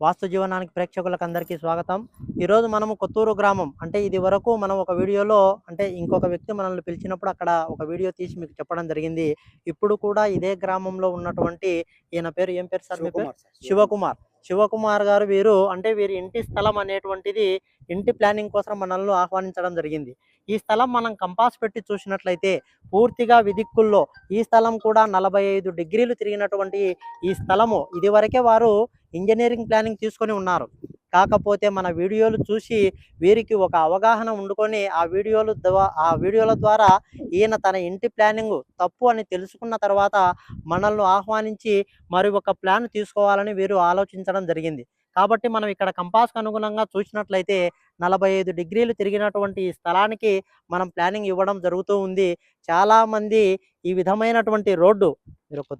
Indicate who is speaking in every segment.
Speaker 1: వాస్తు జీవనానికి ప్రేక్షకులకు అందరికీ స్వాగతం. ఈరోజు మనము కొత్తూరు గ్రామం అంటే ఇది వరకు మనం ఒక వీడియోలో అంటే ఇంకొక వ్యక్తి మనల్ని పిలిచినప్పుడు అక్కడ ఒక వీడియో తీసి మీకు చెప్పడం జరిగింది. ఇప్పుడు కూడా ఇదే గ్రామంలో ఉన్నటువంటి ఈయన పేరు ఏం పేరు సార్ మీ పేరు?
Speaker 2: శివకుమార్.
Speaker 1: శివకుమార్ గారు వీరు అంటే వీరి ఇంటి స్థలం అనేటువంటిది ఇంటి ప్లానింగ్ కోసం మనల్ని ఆహ్వానించడం జరిగింది. ఈ స్థలం మనం కంపాస్ పెట్టి చూసినట్లయితే పూర్తిగా విదిక్కుల్లో ఈ స్థలం కూడా నలభై ఐదు డిగ్రీలు తిరిగినటువంటి ఈ స్థలము ఇదివరకే వారు ఇంజనీరింగ్ ప్లానింగ్ తీసుకొని ఉన్నారు. కాకపోతే మన వీడియోలు చూసి వీరికి ఒక అవగాహన ఉండుకొని ఆ వీడియోలు ఆ వీడియోల ద్వారా ఈయన తన ఇంటి ప్లానింగ్ తప్పు అని తెలుసుకున్న తర్వాత మనల్ని ఆహ్వానించి మరి ఒక ప్లాన్ తీసుకోవాలని వీరు ఆలోచించడం జరిగింది. కాబట్టి మనం ఇక్కడ కంపాస్కు అనుగుణంగా చూసినట్లయితే నలభై ఐదు డిగ్రీలు తిరిగినటువంటి ఈ స్థలానికి మనం ప్లానింగ్ ఇవ్వడం జరుగుతూ ఉంది. చాలామంది ఈ విధమైనటువంటి రోడ్డు మీరు ఒక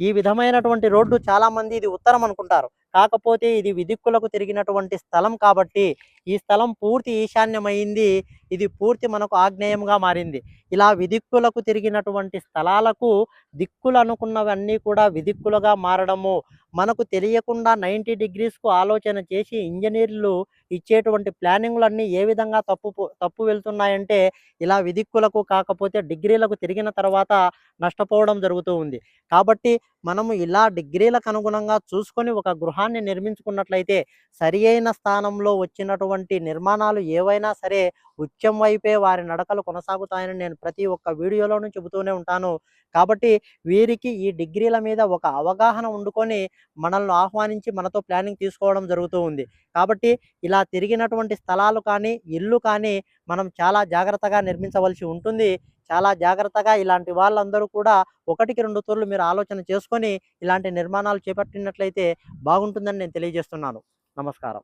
Speaker 1: ఈ విధమైనటువంటి రోడ్డు చాలామంది ఇది ఉత్తరం అనుకుంటారు. కాకపోతే ఇది విదిక్కులకు తిరిగినటువంటి స్థలం కాబట్టి ఈ స్థలం పూర్తి ఈశాన్యమైంది. ఇది పూర్తి మనకు ఆగ్నేయంగా మారింది. ఇలా విదిక్కులకు తిరిగినటువంటి స్థలాలకు దిక్కులు అనుకున్నవన్నీ కూడా విదిక్కులుగా మారడము. మనకు తెలియకుండా నైంటీ డిగ్రీస్కు ఆలోచన చేసి ఇంజనీర్లు ఇచ్చేటువంటి ప్లానింగ్లన్నీ ఏ విధంగా తప్పు తప్పు వెళ్తున్నాయంటే ఇలా విదిక్కులకు కాకపోతే డిగ్రీలకు తిరిగిన తర్వాత నష్టపోవడం జరుగుతూ ఉంది. కాబట్టి మనము ఇలా డిగ్రీలకు అనుగుణంగా చూసుకొని ఒక గృహాన్ని నిర్మించుకున్నట్లయితే సరి స్థానంలో వచ్చినటువంటి వంటి నిర్మాణాలు ఏవైనా సరే ఉచ్చం వైపే వారి నడకలు కొనసాగుతాయని నేను ప్రతి ఒక్క వీడియోలోనూ చెబుతూనే ఉంటాను. కాబట్టి వీరికి ఈ డిగ్రీల మీద ఒక అవగాహన ఉండుకొని మనల్ని ఆహ్వానించి మనతో ప్లానింగ్ తీసుకోవడం జరుగుతూ ఉంది. కాబట్టి ఇలా తిరిగినటువంటి స్థలాలు కానీ ఇల్లు కానీ మనం చాలా జాగ్రత్తగా నిర్మించవలసి ఉంటుంది. చాలా జాగ్రత్తగా ఇలాంటి వాళ్ళందరూ కూడా ఒకటికి రెండు తూర్లు మీరు ఆలోచన చేసుకొని ఇలాంటి నిర్మాణాలు చేపట్టినట్లయితే బాగుంటుందని నేను తెలియజేస్తున్నాను. నమస్కారం.